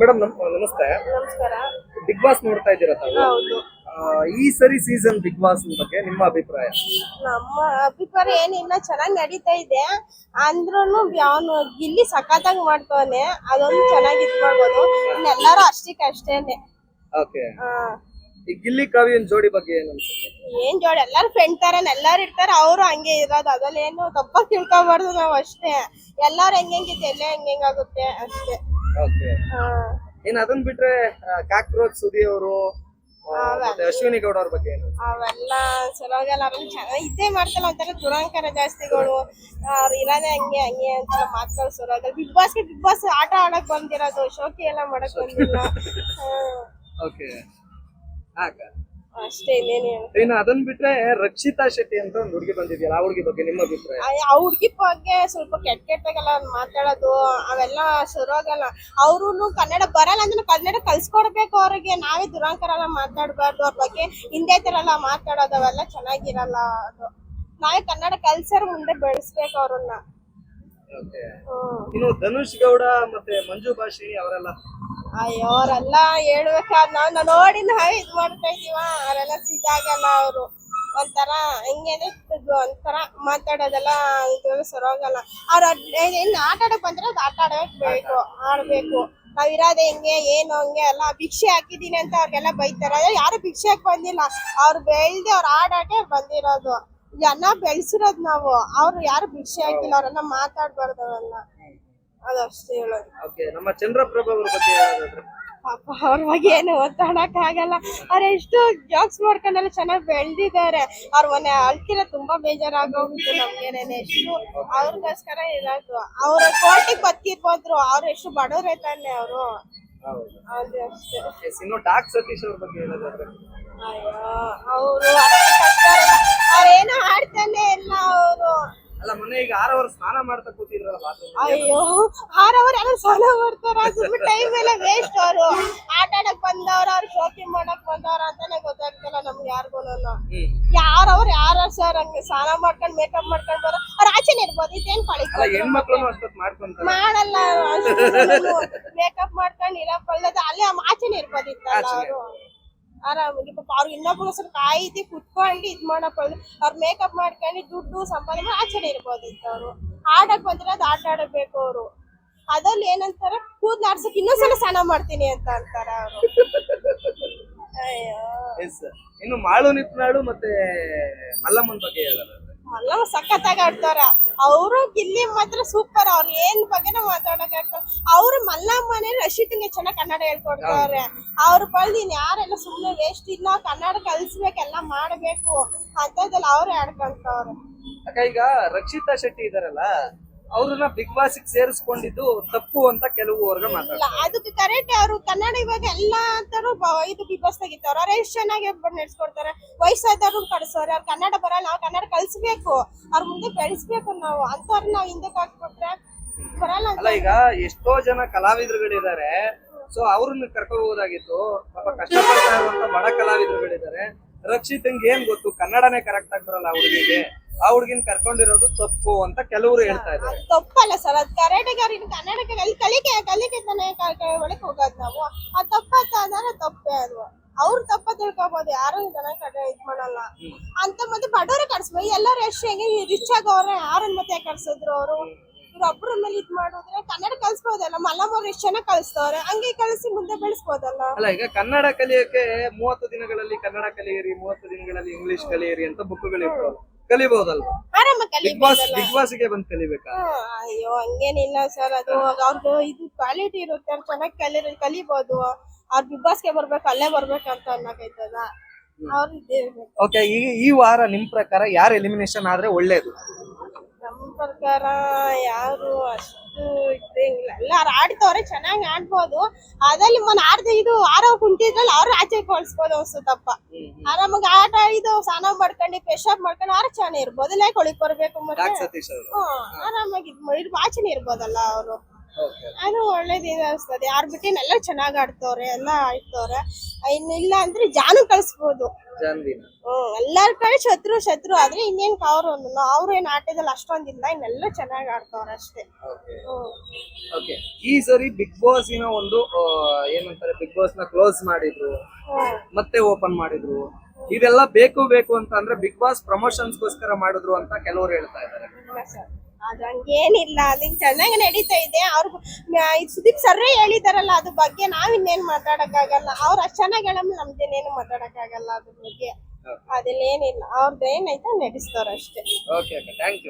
Madam ನಮಸ್ತೆ. ನಮಸ್ಕಾರ. Big boss ನೋಡ್ತಾ ಇದ್ದೀರಾ ತಾವು? ಹೌದು. ಈ ಸರಿ ಸೀಸನ್ ಬಿಗ್ ಬಾಸ್ ಬಗ್ಗೆ ನಿಮ್ಮ ಅಭಿಪ್ರಾಯ? ನಮ್ಮ ಅಭಿಪ್ರಾಯ ಏನಿಲ್ಲ ಚೆನ್ನಾಗಿ ನಡೀತಾ ಇದೆ. ಅಂದ್ರೂ ಅವನು ಗಿಲ್ಲಿ ಸಖತ್ತಾಗಿ ಮಾಡ್ತಾನೆ ಅದೊಂದು ಚೆನ್ನಾಗಿ ಇದ್ ಮಾಡ್ಬೋದು. ಇನ್ನೆಲ್ಲರೂ ಅಷ್ಟಕ್ಕೆ ಅಷ್ಟೇನೆ. ಓಕೆ. ಗಿಲ್ಲಿ ಕಾವ್ಯನ್ ಜೋಡಿ ಬಗ್ಗೆ ಏನು ಅನ್ಸುತ್ತೆ? ಏನ್ ಜೋಡಿ ಎಲ್ಲಾರು ಫ್ರೆಂಡ್ ತರ ಎಲ್ಲಾರು ಇರ್ತಾರ ಅವ್ರು ಹಂಗೆ ಇರೋದು ಅದ್ರಲ್ಲಿ ಏನು ತಪ್ಪಾಗಿ ತಿಳ್ಕೊಬಾರ್ದು ನಾವ್ ಅಷ್ಟೇ. ಎಲ್ಲಾರು ಹೆಂಗಿದೆ ಎಲ್ಲ ಹೆಂಗ್ ಹೆಂಗಾಗುತ್ತೆ ಅಷ್ಟೇ. ಓಕೆ ಆ, ಇನ್ ಅದನ್ ಬಿಟ್ರೆ ಕಾಕ್ರೋಚ್ ಸುದಿ ಅವರು ಅಶ್ವಿನಿ ಗೌಡ ಅವ್ರ ಬಗ್ಗೆ ಏನು? ಅವೆಲ್ಲ ಸರೋಗಲ್ಲ ಅವ್ರಲ್ಲಿ ಚೆನ್ನಾಗಿ ಇದೇ ಮಾಡ್ತಲ್ಲ ಒಂಥರ ದುರಂಕಾರ ಜಾಸ್ತಿಗಳು. ಅವ್ರು ಇರೋದೇ ಹಂಗೆ ಹಂಗೆ ಅಂತ ಮಾತುಗಳು ಸರೋಗಲ್ಲ ಬಿಗ್ ಬಾಸ್ಗೆ ಬಿಗ್ ಬಾಸ್ ಆಟ ಆಡಕ್ ಬಂದಿರೋದು ಶೋಕಿ ಎಲ್ಲ ಮಾಡಕ್ ಬಂದಿಲ್ಲ. ಓಕೆ ಹಾಕ ಅಷ್ಟೇ ಇನ್ನೇನು. ಇನ್ನು ಅದನ್ ಬಿಟ್ರೆ ರಕ್ಷಿತಾ ಶೆಟ್ಟಿ ಅಂತ ಒಂದು ಹುಡುಗಿ ಬಂದಿದ್ಯಲ್ಲ ಆ ಹುಡುಗಿ ಬಗ್ಗೆ ನಿಮ್ಮ ಅಭಿಪ್ರಾಯ? ಆ- ಹುಡುಗಿ ಬಗ್ಗೆ ಸ್ವಲ್ಪ ಕೆಟ್ಟ ಕೆಟ್ಟಾಗೆಲ್ಲ ಮಾತಾಡೋದು ಅವೆಲ್ಲ ಶುರುವಾಗಲ್ಲ ಅವ್ರು ಕನ್ನಡ ಬರಲ್ಲ ಅಂದ್ರೆ ಕನ್ನಡ ಕಲ್ಸ್ಕೊಡ್ಬೇಕು ಅವ್ರಿಗೆ. ನಾವೇ ದುರಂಕಾರ ಎಲ್ಲ ಮಾತಾಡ್ಬಾರ್ದು ಅವ್ರ ಬಗ್ಗೆ ಹಿಂದೆ ತರ ಎಲ್ಲ ಮಾತಾಡೋದು ಅವೆಲ್ಲ ಚೆನ್ನಾಗಿರಲ್ಲ ಅದು. ನಾವೇ ಕನ್ನಡ ಕಲ್ಸರ್ ಮುಂದೆ ಬೆಳೆಸ್ಬೇಕು ಅವ್ರನ್ನ. ಇನ್ನು ಧನುಷ್ ಗೌಡ ಮತ್ತೆ ಮಂಜು ಭಾಷೆ ಅವರೆಲ್ಲ? ಅಯ್ಯೋ ಅವರೆಲ್ಲ ಹೇಳ್ಬೇಕಾದ್ ನಾವ್ ನೋಡಿ ನಾವ್ ಇದ್ ಮಾಡ್ತಾ ಇದೀವ ಅವರೆಲ್ಲ ಸಿದಾಗಲ್ಲ ಅವ್ರು. ಒಂಥರ ಹೆಂಗೇನೆ ಇರ್ತಿದ್ವು, ಒಂಥರ ಮಾತಾಡೋದೆಲ್ಲ ಇದ್ರಲ್ಲಿ ಸರೋಗಲ್ಲ ಅವ್ರ ಏನ್ ಆಟ ಆಡಕ್ ಬಂದ್ರೆ ಅದು ಆಟ ಆಡಕ್ ಬೇಕು, ಆಡ್ಬೇಕು. ನಾವ್ ಇರೋದೇ ಹಿಂಗೆ, ಏನು ಹಂಗೆ, ಎಲ್ಲ ಭಿಕ್ಷೆ ಹಾಕಿದೀನಿ ಅಂತ ಅವ್ರಿಗೆಲ್ಲ ಬೈತಾರ. ಯಾರು ಭಿಕ್ಷೆ ಹಾಕ್ ಬಂದಿಲ್ಲ. ಅವ್ರು ಬೆಳ್ದೆ ಅವ್ರ ಆಡಕ್ಕೆ ಬಂದಿರೋದು. ಜನ ಬೆಳ್ಸಿರೋದ್ ನಾವು. ಅವ್ರು ಯಾರು ಭಿಕ್ಷೆ ಹಾಕಿಲ್ಲ, ಅವ್ರೆಲ್ಲ ಮಾತಾಡ್ಬಾರ್ದು ಅವೆಲ್ಲ ಅದಷ್ಟೇ ಹೇಳೋದು. ಓಕೆ ನಮ್ಮ ಚಂದ್ರಪ್ರಭಾ ಅವ್ರ ಬಗ್ಗೆ ಹೇಳೋದಾದ್ರೆ ಪಾಪ ಅವ್ರ ಬಗ್ಗೆ ಏನು ಆಗಲ್ಲ. ಅವ್ರ ಎಷ್ಟು ಜಾಕ್ಸ್ ಮಾಡ್ಕೊಂಡೆಲ್ಲ ಚೆನ್ನಾಗಿ ಬೆಳೆದಿದ್ದಾರೆ. ಅವ್ರ ಮನೆ ಅಳ್ತಿರ ತುಂಬಾ ಬೇಜಾರಾಗೋಗಿತ್ತು ನಮ್ಗೇನೇನೆ ಎಷ್ಟು. ಅವ್ರಿಗೋಸ್ಕರ ಇರೋದು. ಅವ್ರ ಕೋಟಿಗೆ ಬತ್ತಿರ್ಬೋದ್ರು ಅವ್ರು ಎಷ್ಟು ಬಡವ್ರೆ ತಾನೆ ಅವರು. ಅದು ಅಷ್ಟೇ. ಇನ್ನು ಡಾಕ್ ಸತೀಶ್ ಅವ್ರ ಬಗ್ಗೆ ಹೇಳೋದಾದ್ರೆ ಅಯ್ಯೋ ಅವರು ಅವ್ರೇನೋ ಆಡ್ತಾನೆ ಇಲ್ಲ ಅವರು. ಅಲ್ಲ ಮೊನ್ನೆ ಈಗ ಆರು ಅವರ್ ಸ್ನಾನ ಮಾಡ್ತಾ ಕೂತಿದ್ರಲ್ಲ ಬಾತ್ರೂಮ್ ಅಯ್ಯೋ ಅಯ್ಯೋ ಆರವರ್ ಯಾರು ಸ್ನಾನ ಮಾಡ್ತಾರ? ಟೈಮ್ ಎಲ್ಲ ವೇಸ್ಟ್ ಅವರು. ಆಟ ಆಡಕ್ ಬಂದವ್ರ ಅವ್ರು ಶೋಕಿಂಗ್ ಮಾಡಕ್ ಬಂದವ್ರ ಅಂತಾನೆ ಗೊತ್ತಾಗ್ತಿಲ್ಲ ನಮ್ಗೆ ಯಾರಿಗೂ ಯಾರ ಯಾರವ್ರು ಯಾರ ಸರ್ ಹಂಗೆ ಸ್ನಾನ ಮಾಡ್ಕೊಂಡ್ ಮೇಕಪ್ ಮಾಡ್ಕೊಂಡ್ ಬರೋ ಅವ್ರ ಆಚೆನೆ ಇರ್ಬೋದು ಇದೇನ್ ಅಲ್ಲ ಕಳಿಸ್ತಾರೆ ಹೆಣ್ಮಕ್ಳು ಅಷ್ಟೊತ್ ಮಾಡ್ಕೊಂತಾರೆ. ಮಾಡಲ್ಲ ಮೇಕಪ್ ಮಾಡ್ಕೊಂಡು ಇರಕ್ ಒಳ್ಳೇದು. ಅಲ್ಲೇ ಆಚೆನೆ ಇರ್ಬೋದಿತ್ತಲ್ಲ ಅವರು. ಆರಾಮಾಗಿ ಪಾಪ ಅವ್ರು ಇನ್ನೊಬ್ಬಗೋಸ್ಕರ ಕಾಯ್ದು ಕುತ್ಕೊಂಡು ಇದ್ ಮಾಡಕೊಂಡು ಅವ್ರು. ಅವ್ರ ಮೇಕಪ್ ಮಾಡ್ಕೊಂಡು ದುಡ್ಡು ಸಂಪಾದನೆ ಆಚರಣೆ ಇರ್ಬೋದು ಇರ್ಬೋದಿತ್ತು ಅವರು. ಆಡಕ್ ಬಂದಿರೋದು ಆಟ ಆಡಬೇಕು ಅವರು. ಅದ್ರಲ್ಲಿ ಏನಂತಾರೆ ಕೂದ್ಲು ಆಡ್ಸಕ್ ಇನ್ನೊಂದ್ಸಲ ಸ್ನಾನ ಮಾಡ್ತೀನಿ ಅಂತ ಅಂತಾರೆ ಅವರು. ಅಯ್ಯೋ. ಇನ್ನು ಮಾಳು ಮತ್ತೆ ಮಲ್ಲಮ್ಮನ ಬಗ್ಗೆ ಮಲ್ಲಮ್ಮ ಸಖತ್ತಾಗಿ ಆಡ್ತಾರ. ಅವರು ಗಿಲ್ಲಿ ಮಾತ್ರ ಸೂಪರ್ ಅವ್ರು ಏನ್ ಬಗ್ಗೆನೂ ಮಾತಾಡಕ್ ಅವ್ರ ಮಲ್ಲಮ್ಮನೆ ರಶೀಟ್ಗೆ ಚೆನ್ನಾಗಿ ಕನ್ನಡ ಹೇಳ್ಕೊಡ್ತಾರೆ. ಅವ್ರ ಬಳಿ ಯಾರೆಲ್ಲ ಸುಮ್ನೆ ವೇಸ್ಟ್ ಇಲ್ಲ ಕನ್ನಡ ಕಲ್ಸ್ಬೇಕೆಲ್ಲ ಮಾಡ್ಬೇಕು. ಅಂತದೆಲ್ಲ ಅವ್ರೇ ಆಡ್ಕೊಳ್ತಾವ್ರೆ. ಈಗ ರಕ್ಷಿತಾ ಶೆಟ್ಟಿ ಇದಾರಲ್ಲ ಅವ್ರನ್ನ ಬಿಗ್ ಬಾಸ್ ಸೇರಿಸ್ಕೊಂಡಿದ್ದು ತಪ್ಪು ಅಂತ ಕೆಲವು ವರ್ಗ ಮಾತಾಡ್ತಾರೆ. ಅದಕ್ಕೆ ಕರೆಕ್ಟ್ ಅವರು ಕನ್ನಡ ಇವಾಗ ಎಲ್ಲಾ ತರೂ ಇದು ಬಿಗ್ ಬಾಸ್ ತೆಗಿತಾರ ಅವ್ರ ಎಷ್ಟು ಚೆನ್ನಾಗಿ ನಡೆಸ್ಕೊಡ್ತಾರೆ. ವಯಸ್ಸಾದವ್ರು ಕಳ್ಸೋರೆ. ಅವ್ರು ಕನ್ನಡ ಬರಲ್ಲ ನಾವು ಕನ್ನಡ ಕಲ್ಸ್ಬೇಕು. ಅವ್ರ ಮುಂದೆ ಬೆಳೆಸ್ಬೇಕು ನಾವು. ಅಂತವ್ರ ನಾವು ಹಿಂದಕ್ಕೆ ಹಾಕ್ಬಿಟ್ರೆ ಬರಲ್ಲ ಅಲ್ಲ ಈಗ ಎಷ್ಟೋ ಜನ ಕಲಾವಿದರುಗಳಿದ್ದಾರೆ. ಸೊ ಅವ್ರನ್ನ ಕರ್ಕೋಬಹುದಾಗಿತ್ತು ಪಾಪ ಕಷ್ಟಪಡ್ತಾ ಇರುವಂತ ಬಡ ಕಲಾವಿದರುಗಳಿದ್ದಾರೆ. ರಕ್ಷಿತಂಗೆ ಏನ್ ಗೊತ್ತು? ಕನ್ನಡನೇ ಕರೆಕ್ಟ್ ಆಗಿ ಬರಲ್ಲ ಹುಡುಗಿಗೆ ಆ ಹುಡುಗಿನ ಕರ್ಕೊಂಡಿರೋದು ತಪ್ಪು ಅಂತ ಕೆಲವರು ಹೇಳ್ತಾ ಇದ್ದಾರೆ. ಅದು ತಪ್ಪಲ್ಲ ಸರ್. ಅದು ಕರೆಕ್ಟಾಗಿ ಅವ್ರಿಗೆ ಕನ್ನಡಕ್ಕೆ ಕಲಿ ಕಲಿಕೆ ಕಲಿಕೆ ತಾನೇ ಕ- ಕ- ಒಳಗೆ ಹೋಗೋದು ನಾವು. ಆ ತಪ್ಪತ್ತ ಅಂದ್ರೆ ತಪ್ಪೇ ಅದು. ಅವ್ರು ತಪ್ಪ ತಿಳ್ಕೊಬೋದು. ಯಾರು ಇದನ್ನ ಕಡೆ ಇದ್ ಮಾಡಲ್ಲ. ಅಂತ ಮತ್ತೆ ಬಡವರೇ ಕರ್ಸ್ಬೋದು. ಎಲ್ಲರೂ ಎಷ್ಟು ಹೆಂಗೆ ರಿಚ್ ಆಗವ್ರೆ ಯಾರನ್ನ ಮತ್ತೆ ಕರ್ಸಿದ್ರು ಅವರು? ಇವ್ರೊಬ್ರ ಮೇಲೆ ಇದ್ ಮಾಡಿದ್ರೆ ಕನ್ನಡ ಕಲ್ಸ್ಬೋದಲ್ಲ. ಮಲ್ಲಮ್ಮವ್ರು ಎಷ್ಟು ಜನ ಕಲಿಸ್ತವ್ರೆ? ಹಂಗೆ ಕಳಿಸಿ ಮುಂದೆ ಬೆಳೆಸ್ಬೋದಲ್ಲ. ಅಲ್ಲ ಈಗ ಕನ್ನಡ ಕಲಿಯಕ್ಕೆ ಮೂವತ್ತು ದಿನಗಳಲ್ಲಿ ಕನ್ನಡ ಕಲಿಯಿರಿ ಮೂವತ್ತು ದಿನಗಳಲ್ಲಿ ಇಂಗ್ಲಿಷ್ ಕಲಿಯಿರಿ ಅಂತ ಬುಕ್ಗಳಿರ್ಬೋದು ಕಲಿಬಹುದಲ್ವಾ? ಆರಾಮಾಗಿ ಬಿಗ್ ಬಾಸ್ಗೆ ಬಿಗ್ ಬಾಸ್ಗೆ ಬಂದ್ ಕಲಿಬೇಕಾ? ಹ್ಮ್, ಅಯ್ಯೋ ಹಂಗೇನಿಲ್ಲ ಸರ್. ಅದು ಅವ್ರದ್ದು ಇದು ಕ್ವಾಲಿಟಿ ಇರುತ್ತೆ ಅವ್ರು ಚೆನ್ನಾಗಿ ಕಲಿ ಕಲಿಬೋದು. ಅವ್ರು ಬಿಗ್ ಬಾಸ್ಗೆ ಬರ್ಬೇಕು ಅಲ್ಲೇ ಬರ್ಬೇಕಂತ ಅನ್ನಕೈತದ. ಅವ್ರು ಇದಿರ್ಬೇಕು ಓಕೆ ಈ ಈ ವಾರ ನಿಮ್ ಪ್ರಕಾರ ಯಾರು ಎಲಿಮಿನೇಷನ್ ಆದ್ರೆ ಒಳ್ಳೇದು? ಪ್ರಕಾರ ಯಾರು ಅಷ್ಟು ಇದ್ದಂಗಿಲ್ಲ ಎಲ್ಲಾರು ಆಡ್ತವ್ರೆ ಚೆನ್ನಾಗಿ ಆಡ್ಬೋದು. ಅದ್ರಲ್ಲಿ ಮೊನ್ನೆ ಆಡ್ದೆ ಇದು ಆರೋ ಕುಂತಿದ್ರಲ್ಲ ಅವ್ರ ಆಚೆ ಕಳ್ಸ್ಬೋದು ಅನ್ಸುತ್ತಪ್ಪ ಆರಾಮಾಗಿ ಆಟ ಇದು ಸ್ನಾನ ಮಾಡ್ಕೊಂಡು ಪ್ರೆಶಪ್ ಮಾಡ್ಕೊಂಡು ಆರೆ ಚೆನ್ನಾಗಿ ಇರ್ಬೋದು. ಇಲ್ಲ ಕೊಳಿಕ್ ಬರ್ಬೇಕು ಮತ್ತೆ. ಆರಾಮಾಗಿ ಇದು ಆಚೆ ಆಚೆನೆ ಇರ್ಬೋದಲ್ಲ ಅವರು. ಅದು ಒಳ್ಳೇದಿದೆ ಅನ್ಸ್ತದೆ. ಯಾರ್ ಬಿಟ್ಟಿನ ಎಲ್ಲ ಚೆನ್ನಾಗ್ ಆಡ್ತವ್ರೆ ಎಲ್ಲ ಆಡ್ತವ್ರೆ ಇಲ್ಲ ಅಂದ್ರೆ ಜಾನು ಕಳ್ಸ್ಬೋದು. ಜಾನ್ವಿನ ಹ್ಮ್ ಎಲ್ಲಾರ್ ಕಡೆ ಶತ್ರು ಶತ್ರು. ಆದ್ರೆ ಇನ್ನೇನ್ ಅವ್ರು ಅವ್ರು ಏನ್ ಆಟದಲ್ಲಿ ಅಷ್ಟೊಂದಿಲ್ಲ. ಇನ್ನೆಲ್ಲ ಚೆನ್ನಾಗಿ ಆಡ್ತಾವ್ರ ಅಷ್ಟೇ. ಓಕೆ ಹ್ಮ್. ಓಕೆ ಈ ಸರಿ ಬಿಗ್ ಬಾಸ್ ಏನೋ ಒಂದು ಆ, ಏನಂತಾರೆ ಬಿಗ್ ಬಾಸ್ನ ಕ್ಲೋಸ್ ಮಾಡಿದ್ರು. ಹ್ಮ್. ಮತ್ತೆ ಓಪನ್ ಮಾಡಿದ್ರು. ಇದೆಲ್ಲ ಬೇಕು ಬೇಕು ಅಂತ ಅಂದ್ರೆ ಬಿಗ್ ಬಾಸ್ ಪ್ರಮೋಷನ್ಸ್ ಗೋಸ್ಕರ ಮಾಡಿದ್ರು ಅಂತ ಕೆಲವರು ಹೇಳ್ತಾ ಇದ್ದಾರೆ. ಇಲ್ಲ ಸರ್ ಅದು ಹಂಗೇನಿಲ್ಲ ಚೆನ್ನಾಗಿ ನಡೀತಾ ಇದೆ. ಅವ್ರು ಸುದೀಪ್ ಸರ್ರೇ ಹೇಳಿದಾರಲ್ಲ ಅದ್ರ ಬಗ್ಗೆ ನಾವ್ ಇನ್ನೇನ್ ಮಾತಾಡಕ್ಕಾಗಲ್ಲ. ಅವ್ರು ಅಷ್ಟು ಚೆನ್ನಾಗಿ ಹೇಳಮ್ಮ ನಮ್ದೇನೇನು ಮಾತಾಡಕ್ಕಾಗಲ್ಲ ಅದ್ರ ಬಗ್ಗೆ. ಅದೆಲ್ಲ ಏನಿಲ್ಲ ಅವ್ರದ್ದು ಏನೈತೆ ನಡೆಸ್ತಾರ ಅಷ್ಟೇ. Okay thank you